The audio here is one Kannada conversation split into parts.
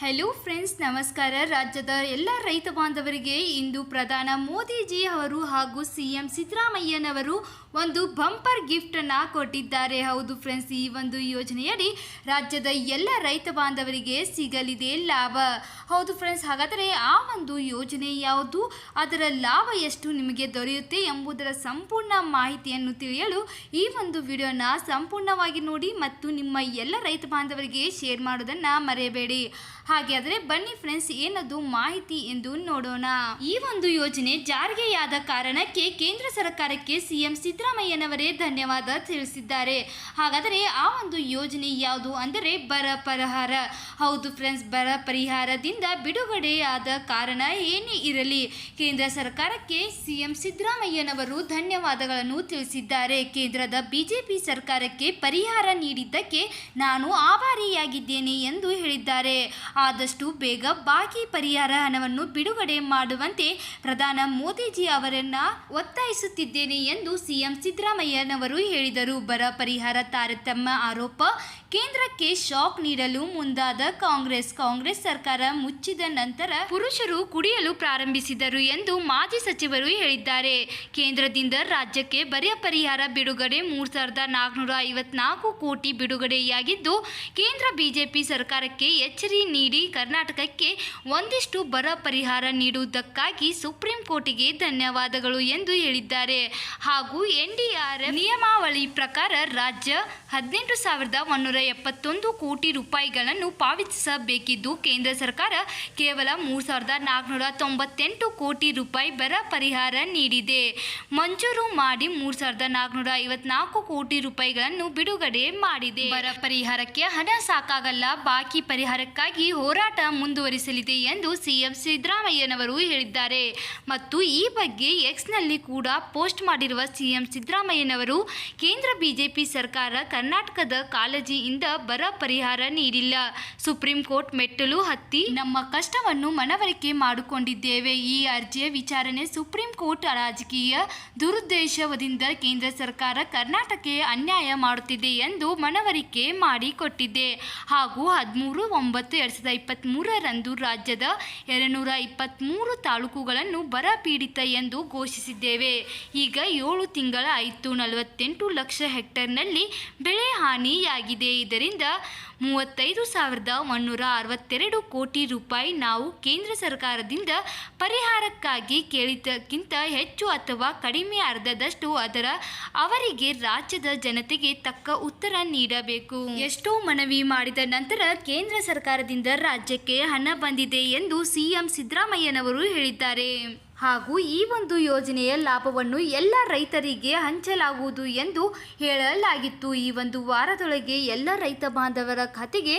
ಹೆಲೋ ಫ್ರೆಂಡ್ಸ್ ನಮಸ್ಕಾರ. ರಾಜ್ಯದ ಎಲ್ಲ ರೈತ ಬಾಂಧವರಿಗೆ ಇಂದು ಪ್ರಧಾನ ಮೋದಿಜಿ ಅವರು ಹಾಗೂ ಸಿ ಎಂ ಸಿದ್ದರಾಮಯ್ಯನವರು ಒಂದು ಬಂಪರ್ ಗಿಫ್ಟನ್ನು ಕೊಟ್ಟಿದ್ದಾರೆ. ಹೌದು ಫ್ರೆಂಡ್ಸ್ ಈ ಒಂದು ಯೋಜನೆಯಡಿ ರಾಜ್ಯದ ಎಲ್ಲ ರೈತ ಬಾಂಧವರಿಗೆ ಸಿಗಲಿದೆ ಲಾಭ. ಹೌದು ಫ್ರೆಂಡ್ಸ್ ಹಾಗಾದರೆ ಆ ಒಂದು ಯೋಜನೆ ಯಾವುದು? ಅದರ ಲಾಭ ಎಷ್ಟು ನಿಮಗೆ ದೊರೆಯುತ್ತೆ ಎಂಬುದರ ಸಂಪೂರ್ಣ ಮಾಹಿತಿಯನ್ನು ತಿಳಿಯಲು ಈ ಒಂದು ವಿಡಿಯೋನ ಸಂಪೂರ್ಣವಾಗಿ ನೋಡಿ ಮತ್ತು ನಿಮ್ಮ ಎಲ್ಲ ರೈತ ಬಾಂಧವರಿಗೆ ಶೇರ್ ಮಾಡೋದನ್ನು ಮರೆಯಬೇಡಿ. ಹಾಗೆ ಆದರೆ ಬನ್ನಿ ಫ್ರೆಂಡ್ಸ್ ಏನದು ಮಾಹಿತಿ ಎಂದು ನೋಡೋಣ. ಈ ಒಂದು ಯೋಜನೆ ಜಾರಿಗೆಯಾದ ಕಾರಣಕ್ಕೆ ಕೇಂದ್ರ ಸರ್ಕಾರಕ್ಕೆ ಸಿಎಂ ಸಿದ್ದರಾಮಯ್ಯನವರೇ ಧನ್ಯವಾದ ತಿಳಿಸಿದ್ದಾರೆ. ಹಾಗಾದರೆ ಆ ಒಂದು ಯೋಜನೆ ಯಾವುದು ಅಂದರೆ ಬರ ಪರಿಹಾರ. ಹೌದು ಫ್ರೆಂಡ್ಸ್ ಬರ ಪರಿಹಾರದಿಂದ ಬಿಡುಗಡೆಯಾದ ಕಾರಣ ಏನೇ ಇರಲಿ, ಕೇಂದ್ರ ಸರ್ಕಾರಕ್ಕೆ ಸಿಎಂ ಸಿದ್ದರಾಮಯ್ಯನವರು ಧನ್ಯವಾದಗಳನ್ನು ತಿಳಿಸಿದ್ದಾರೆ. ಕೇಂದ್ರದ ಬಿಜೆಪಿ ಸರ್ಕಾರಕ್ಕೆ ಪರಿಹಾರ ನೀಡಿದ್ದಕ್ಕೆ ನಾನು ಆಭಾರಿಯಾಗಿದ್ದೇನೆ ಎಂದು ಹೇಳಿದ್ದಾರೆ. ಆದಷ್ಟು ಬೇಗ ಬಾಕಿ ಪರಿಹಾರ ಹಣವನ್ನು ಬಿಡುಗಡೆ ಮಾಡುವಂತೆ ಪ್ರಧಾನ ಮೋದಿಜಿ ಅವರನ್ನ ಒತ್ತಾಯಿಸುತ್ತಿದ್ದೇನೆ ಎಂದು ಸಿಎಂ ಸಿದ್ದರಾಮಯ್ಯನವರು ಹೇಳಿದರು. ಬರ ಪರಿಹಾರ ತಾರತಮ್ಯ ಆರೋಪ, ಕೇಂದ್ರಕ್ಕೆ ಶಾಕ್ ನೀಡಲು ಮುಂದಾದ ಕಾಂಗ್ರೆಸ್ ಕಾಂಗ್ರೆಸ್ ಸರ್ಕಾರ ಮುಚ್ಚಿದ ನಂತರ ಪುರುಷರು ಕುಡಿಯಲು ಪ್ರಾರಂಭಿಸಿದರು ಎಂದು ಮಾಜಿ ಸಚಿವರು ಹೇಳಿದ್ದಾರೆ. ಕೇಂದ್ರದಿಂದ ರಾಜ್ಯಕ್ಕೆ ಬರ ಪರಿಹಾರ ಬಿಡುಗಡೆ ಮೂರು ಸಾವಿರದ ನಾಲ್ಕುನೂರ ಐವತ್ನಾಲ್ಕು ಕೋಟಿ ಬಿಡುಗಡೆಯಾಗಿದ್ದು, ಕೇಂದ್ರ ಬಿಜೆಪಿ ಸರ್ಕಾರಕ್ಕೆ ಎಚ್ಚರಿ ನೀಡಿ ಕರ್ನಾಟಕಕ್ಕೆ ಒಂದಿಷ್ಟು ಬರ ಪರಿಹಾರ ನೀಡುವುದಕ್ಕಾಗಿ ಸುಪ್ರೀಂ ಕೋರ್ಟಿಗೆ ಧನ್ಯವಾದಗಳು ಎಂದು ಹೇಳಿದ್ದಾರೆ. ಹಾಗೂ ಎನ್ಡಿಆರ್ಎಫ್ ನಿಯಮಾವಳಿ ಪ್ರಕಾರ ರಾಜ್ಯ ಹದಿನೆಂಟು ಸಾವಿರದ ಒಂದೂರ ಎಪ್ಪತ್ತೊಂದು ಕೋಟಿ ರೂಪಾಯಿಗಳನ್ನು ಪಾವತಿಸಬೇಕಿದ್ದು ಕೇಂದ್ರ ಸರ್ಕಾರ ಕೇವಲ ಮೂರು ಸಾವಿರದ ನಾಲ್ಕುನೂರ ತೊಂಬತ್ತೆಂಟು ಕೋಟಿ ರೂಪಾಯಿ ಬರ ಪರಿಹಾರ ನೀಡಿದೆ. ಮಂಜೂರು ಮಾಡಿ ಮೂರು ಸಾವಿರದ ನಾಲ್ಕುನೂರ ಐವತ್ನಾಲ್ಕು ಕೋಟಿ ರೂಪಾಯಿಗಳನ್ನು ಬಿಡುಗಡೆ ಮಾಡಿದೆ. ಬರ ಪರಿಹಾರಕ್ಕೆ ಹಣ ಸಾಕಾಗಲ್ಲ, ಬಾಕಿ ಪರಿಹಾರಕ್ಕಾಗಿ ಹೋರಾಟ ಮುಂದುವರಿಸಲಿದೆ ಎಂದು ಸಿಎಂ ಸಿದ್ದರಾಮಯ್ಯನವರು ಹೇಳಿದ್ದಾರೆ. ಮತ್ತು ಈ ಬಗ್ಗೆ ಎಕ್ಸ್ನಲ್ಲಿ ಕೂಡ ಪೋಸ್ಟ್ ಮಾಡಿರುವ ಸಿಎಂ ಸಿದ್ದರಾಮಯ್ಯನವರು, ಕೇಂದ್ರ ಬಿಜೆಪಿ ಸರ್ಕಾರ ಕರ್ನಾಟಕದ ಕಾಳಜಿಯಿಂದ ಬರ ಪರಿಹಾರ ನೀಡಿಲ್ಲ. ಸುಪ್ರೀಂ ಕೋರ್ಟ್ ಮೆಟ್ಟಲು ಹತ್ತಿ ನಮ್ಮ ಕಷ್ಟವನ್ನು ಮನವರಿಕೆ ಮಾಡಿಕೊಂಡಿದ್ದೇವೆ. ಈ ಅರ್ಜಿಯ ವಿಚಾರಣೆ ಸುಪ್ರೀಂ ಕೋರ್ಟ್ ರಾಜಕೀಯ ದುರುದ್ದೇಶದಿಂದ ಕೇಂದ್ರ ಸರ್ಕಾರ ಕರ್ನಾಟಕಕ್ಕೆ ಅನ್ಯಾಯ ಮಾಡುತ್ತಿದೆ ಎಂದು ಮನವರಿಕೆ ಮಾಡಿಕೊಟ್ಟಿದೆ. ಹಾಗೂ ಹದಿಮೂರು ಒಂಬತ್ತು ಎರಡು ಸಾವಿರದ ಇಪ್ಪತ್ತ್ಮೂರರಂದು ರಾಜ್ಯದ ಎರಡುನೂರ ಇಪ್ಪತ್ತ್ಮೂರು ತಾಲೂಕುಗಳನ್ನು ಬರ ಪೀಡಿತ ಎಂದು ಘೋಷಿಸಿದ್ದೇವೆ. ಈಗ ಏಳು ತಿಂಗಳ ಆಯಿತು. ನಲವತ್ತೆಂಟು ಲಕ್ಷ ಹೆಕ್ಟರ್ನಲ್ಲಿ ಬೆಳೆ ಹಾನಿಯಾಗಿದೆ. ಇದರಿಂದ ಮೂವತ್ತೈದು ಸಾವಿರದ ಒಂದೂರ ಅರವತ್ತೆರಡು ಕೋಟಿ ರೂಪಾಯಿ ನಾವು ಕೇಂದ್ರ ಸರ್ಕಾರದಿಂದ ಪರಿಹಾರಕ್ಕಾಗಿ ಕೇಳಿದ್ದಕ್ಕಿಂತ ಹೆಚ್ಚು ಅಥವಾ ಕಡಿಮೆ ಅರ್ಧದಷ್ಟು ಅದರ ಅವರಿಗೆ ರಾಜ್ಯದ ಜನತೆಗೆ ತಕ್ಕ ಉತ್ತರ ನೀಡಬೇಕು. ಎಷ್ಟೋ ಮನವಿ ಮಾಡಿದ ನಂತರ ಕೇಂದ್ರ ಸರ್ಕಾರದಿಂದ ರಾಜ್ಯಕ್ಕೆ ಹಣ ಬಂದಿದೆ ಎಂದು ಸಿಎಂ ಸಿದ್ದರಾಮಯ್ಯನವರು ಹೇಳಿದ್ದಾರೆ. ಹಾಗೂ ಈ ಒಂದು ಯೋಜನೆಯ ಲಾಭವನ್ನು ಎಲ್ಲ ರೈತರಿಗೆ ಹಂಚಲಾಗುವುದು ಎಂದು ಹೇಳಲಾಗಿತ್ತು. ಈ ಒಂದು ವಾರದೊಳಗೆ ಎಲ್ಲ ರೈತ ಬಾಂಧವರ ಖಾತೆಗೆ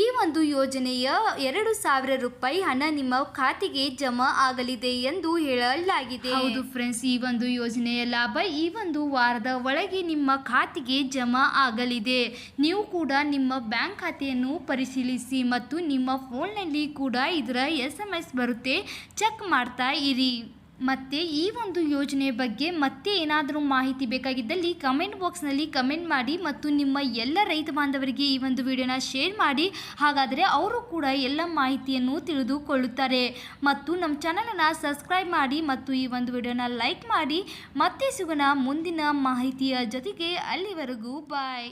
ಈ ಒಂದು ಯೋಜನೆಯ ಎರಡು ಸಾವಿರ ರೂಪಾಯಿ ಹಣ ನಿಮ್ಮ ಖಾತೆಗೆ ಜಮಾ ಆಗಲಿದೆ ಎಂದು ಹೇಳಲಾಗಿದೆ. ಹೌದು ಫ್ರೆಂಡ್ಸ್, ಈ ಒಂದು ಯೋಜನೆಯ ಲಾಭ ಈ ಒಂದು ವಾರದ ಒಳಗೆ ನಿಮ್ಮ ಖಾತೆಗೆ ಜಮಾ ಆಗಲಿದೆ. ನೀವು ಕೂಡ ನಿಮ್ಮ ಬ್ಯಾಂಕ್ ಖಾತೆಯನ್ನು ಪರಿಶೀಲಿಸಿ ಮತ್ತು ನಿಮ್ಮ ಫೋನ್ನಲ್ಲಿ ಕೂಡ ಇದರ ಎಸ್ ಎಂ ಎಸ್ ಬರುತ್ತೆ. ಚೆಕ್ ಮಾಡ್ತಾ ಇರಿ. ಮತ್ತು ಈ ಒಂದು ಯೋಜನೆ ಬಗ್ಗೆ ಮತ್ತೆ ಏನಾದರೂ ಮಾಹಿತಿ ಬೇಕಾಗಿದ್ದಲ್ಲಿ ಕಮೆಂಟ್ ಬಾಕ್ಸ್ನಲ್ಲಿ ಕಮೆಂಟ್ ಮಾಡಿ ಮತ್ತು ನಿಮ್ಮ ಎಲ್ಲ ರೈತ ಬಾಂಧವರಿಗೆ ಈ ಒಂದು ವಿಡಿಯೋನ ಶೇರ್ ಮಾಡಿ. ಹಾಗಾದರೆ ಅವರು ಕೂಡ ಎಲ್ಲ ಮಾಹಿತಿಯನ್ನು ತಿಳಿದುಕೊಳ್ಳುತ್ತಾರೆ. ಮತ್ತು ನಮ್ಮ ಚಾನಲನ್ನು ಸಬ್ಸ್ಕ್ರೈಬ್ ಮಾಡಿ ಮತ್ತು ಈ ಒಂದು ವಿಡಿಯೋನ ಲೈಕ್ ಮಾಡಿ. ಮತ್ತೆ ಸಿಗೋಣ ಮುಂದಿನ ಮಾಹಿತಿಯ ಜೊತೆಗೆ ಅಲ್ಲಿವರೆಗೂ ಬಾಯ್